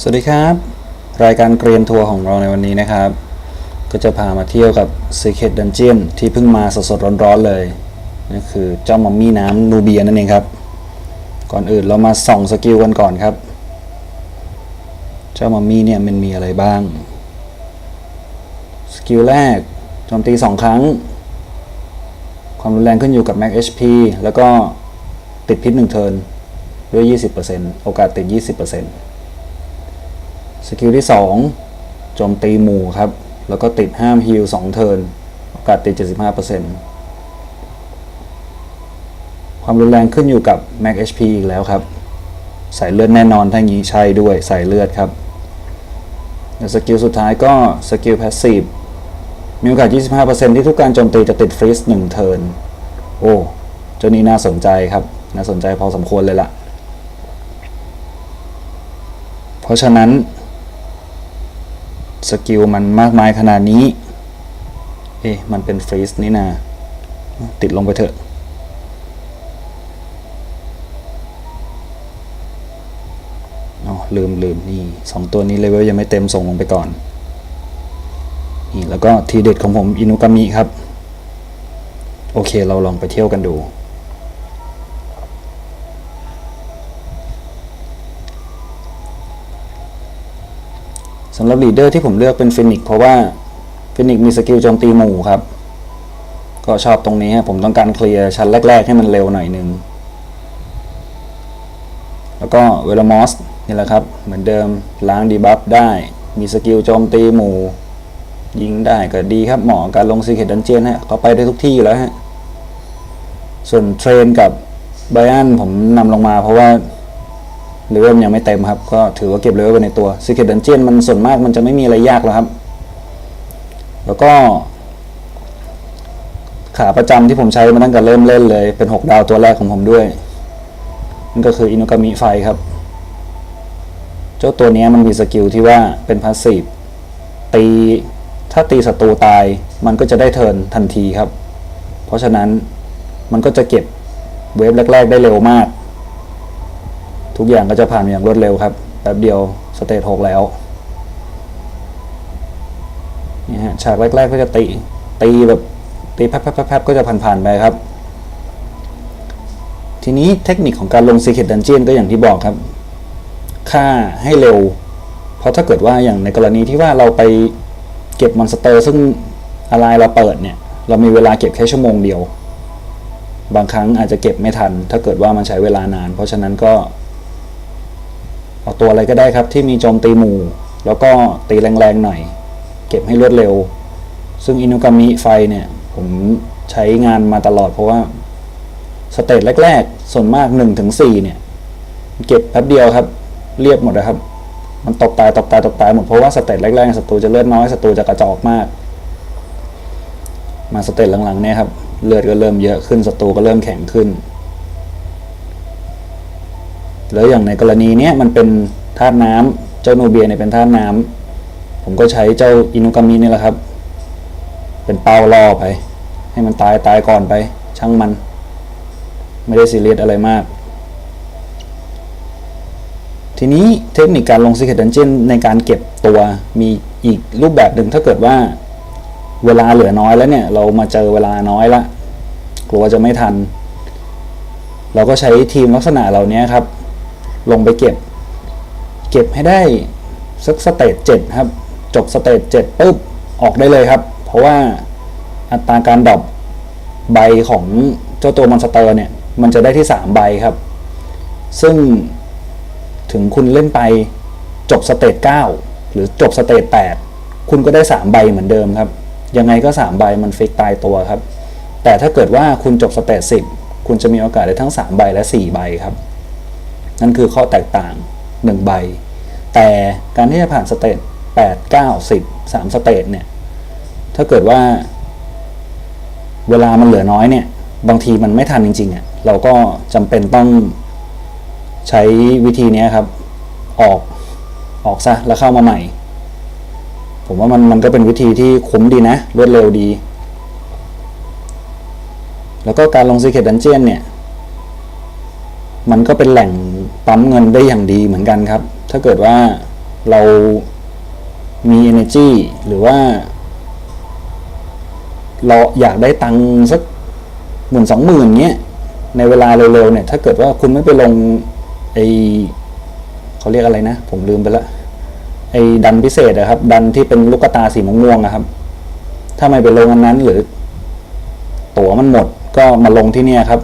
สวัสดีครับ รายการเกรียนทัวร์ของเราในวันนี้นะครับ ก็จะพามาเที่ยวกับ Secret Dungeon ที่เพิ่งมาสดๆร้อนๆเลยนั่นคือเจ้ามัมมี่น้ำนูเบียนั่นเองครับ ก่อนอื่นเรามาส่องสกิลกันก่อนครับ เจ้ามัมมี่เนี่ยมันมีอะไรบ้าง สกิลแรกโจมตี 2 ครั้ง ความรุนแรงขึ้นอยู่กับ Max HP แล้วก็ติดพิษ1เทิร์นด้วย 20%โอกาสติด 20% สกิลที่ 2 โจมตีหมู่ครับ แล้วก็ติดห้ามฮิล2เทิร์นโอกาสติด 75%ความรุนแรงขึ้นอยู่กับ Max HP อีกแล้วครับ ใส่เลือดแน่นอนถ้างี้ใช่ด้วยใส่เลือดครับแล้วสกิลสุดท้ายก็สกิล Passive มีโอกาส 25%ที่ทุกการโจมตีจะติดฟรีส1เทิร์นโอ้เจ้านี้น่าสนใจครับ น่าสนใจพอสมควรเลยล่ะ เพราะฉะนั้น สกิลมันมากมายขนาดนี้ เอ๊ะ มันเป็นฟรีสนี่นาติดลงไปเถอะอ๋อลืมลืมนี่สองตัวนี้เลเวลยังไม่เต็มส่งลงไปก่อน นี่แล้วก็ทีเด็ดของผม อินุกามิครับ โอเคเราลองไปเที่ยวกันดู สำหรับลีดเดอร์ที่ผมเลือกเป็นฟินิกเพราะว่าฟินิกมีสกิลโจมตีหมู่ครับ ก็ชอบตรงนี้ฮะผมต้องการเคลียร์ชั้นแรก ๆ ให้มันเร็วหน่อยหนึง แล้วก็เวลามอสนี่แหละครับ เหมือนเดิมล้างดีบัฟได้มีสกิลโจมตีหมู่ ยิงได้ก็ดีครับเหมาะกับการลงซีเคดดันเจียนฮะเขาไปได้ทุกที่อยู่แล้วฮะส่วนเทรนกับไบอันผมนำลงมาเพราะว่า เลเวลยังไม่เต็มครับ ก็ถือว่าเก็บเลเวลไว้ในตัว Secret Dungeon มันส่วนมากมันจะไม่มีอะไรยากแล้วครับ แล้วก็ ขาประจำที่ผมใช้มาตั้งแต่เริ่มเล่นเลย เป็น 6 ดาวตัวแรกของผมด้วยนั่นก็คืออินุกามิไฟครับ เจ้าตัวนี้มันมีสกิลที่ว่าเป็นพาสซีฟตีถ้าตีศัตรูตายมันก็จะได้เทิร์นทันทีครับ เพราะฉะนั้นมันก็จะเก็บเวฟแรก ๆ ได้เร็วมาก ทุกอย่างก็จะผ่านอย่างรวดเร็วครับแป๊บเดียวสเตจหกแล้วนี่ฮะฉากแรก ๆ ก็จะตีตีแบบตีแป๊บๆๆๆก็จะผ่านๆไปครับ ทีนี้เทคนิคของการลง Secret Dungeon ก็อย่างที่บอกครับ ค่าให้เร็ว เพราะถ้าเกิดว่าอย่างในกรณีที่ว่าเราไปเก็บมอนสเตอร์ซึ่งอะไรเราเปิดเนี่ย เรามีเวลาเก็บแค่ชั่วโมงเดียว บางครั้งอาจจะเก็บไม่ทัน ถ้าเกิดว่ามันใช้เวลานาน เพราะฉะนั้นก็ เอาตัวอะไรก็ได้ครับที่มีโจมตีหมู่ แล้วก็ตีแรงๆหน่อย เก็บให้รวดเร็ว ซึ่งอินุกามิไฟเนี่ย ผมใช้งานมาตลอดเพราะว่า สเตจแรกๆ ส่วนมาก1-4ถึงเนี่ย เก็บแป๊บเดียวครับ เรียบหมดนะครับ มันตกตายตกตายตกตายหมดเพราะว่าสเตจแรกๆศัตรูจะเลือดน้อยศัตรูจะกระจอกมาก มาสเตจหลังๆเนี่ยครับเลือดก็เริ่มเยอะขึ้นศัตรูก็เริ่มแข็งขึ้น แล้วอย่างในกรณีเนี้ยมันเป็นธาตุน้ำเจ้าโนเบียเนี่ยเป็นธาตุน้ำผมก็ใช้เจ้าอินุกามินี่แหละครับ เป็นเป้าล่อไป ให้มันตายตายก่อนไป ช่างมัน ไม่ได้ซีเรียสอะไรมาก ทีนี้เทคนิคการลง Secret Dungeon ในการเก็บตัวมีอีกรูปแบบหนึ่งถ้าเกิดว่าเวลาเหลือน้อยแล้วเนี่ย เรามาเจอเวลาน้อยละกลัวจะไม่ทัน เราก็ใช้ทีมลักษณะเหล่านี้ครับ ลงไปเก็บ เก็บให้ได้สักสเตจเจ็ดครับ จบสเตจเจ็ดปุ๊บออกได้เลยครับ เพราะว่าอัตราการดรอปใบของเจ้าตัวมอนสเตอร์เนี่ย มันจะได้ที่ 3 ใบครับ ซึ่งถึงคุณเล่นไปจบสเตจ9หรือจบสเตจ8คุณก็ได้ 3 ใบเหมือนเดิมครับ ยังไงก็ 3 ใบมันฟิกตายตัวครับ แต่ถ้าเกิดว่าคุณจบสเตจ10 คุณจะมีโอกาสได้ทั้ง 3 ใบและ 4 ใบครับ นั่นคือข้อแตกต่าง 1 ใบ แต่การที่จะผ่านสเตจ8 9 10 3สเตจเนี่ย ถ้าเกิดว่า เวลามันเหลือน้อยเนี่ย บางทีมันไม่ทันจริงๆอะเราก็จำเป็นต้องใช้วิธีนี้ครับ ออกออกซะแล้วเข้ามาใหม่ ผมว่ามันมันก็เป็นวิธีที่คุ้มดีนะ รวดเร็วดี แล้วก็การลง Secret Dungeon เนี่ย มันก็เป็นแหล่ง ปั๊มเงินได้อย่างดีเหมือนกันครับ ถ้าเกิดว่าเรามี energy หรือว่า เราอยากได้ตังค์สักหมื่นสองหมื่นเงี้ย ในเวลาเร็วๆเนี่ย ถ้าเกิดว่าคุณไม่ไปลงไอเขาเรียกอะไรนะ ผมลืมไปละไอ้ดันพิเศษอะครับ ดันที่เป็นลูกตาสีม่วงๆอะครับ ถ้าไม่ไปลงอันนั้นหรือ ตั๋วมันหมดก็มาลงที่เนี่ยครับ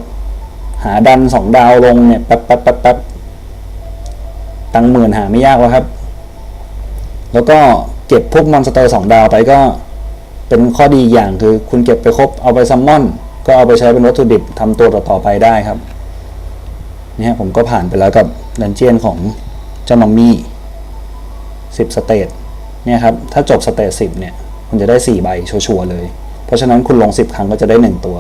หาดันสองดาวลงเนี่ยแป๊บแป๊บแป๊บแป๊บ ตังหมื่นหาไม่ยากแล้วครับ แล้วก็เก็บพวกมอนสเตอร์สองดาวไปก็เป็นข้อดีอย่างคือคุณเก็บไปครบเอาไปซัมมอน ก็เอาไปใช้เป็นวัตถุดิบทำตัวต่อๆไปได้ครับนี่ยผมก็ผ่านไปแล้วกับดันเจียนของเจ้ามัมมี่สิบสเตจเนี่ยครับ ถ้าจบสเตจสิบเนี่ย คุณจะได้สี่ใบชัวร์ๆเลย เพราะฉะนั้นคุณลงสิบครั้งก็จะได้หนึ่งตัว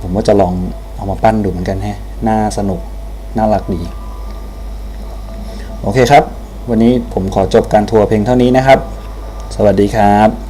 ผมว่าจะลองเอามาปั้นดูเหมือนกันแฮะน่าสนุก น่ารักดี โอเคครับ วันนี้ผมขอจบการทัวร์เพียงเท่านี้นะครับ สวัสดีครับ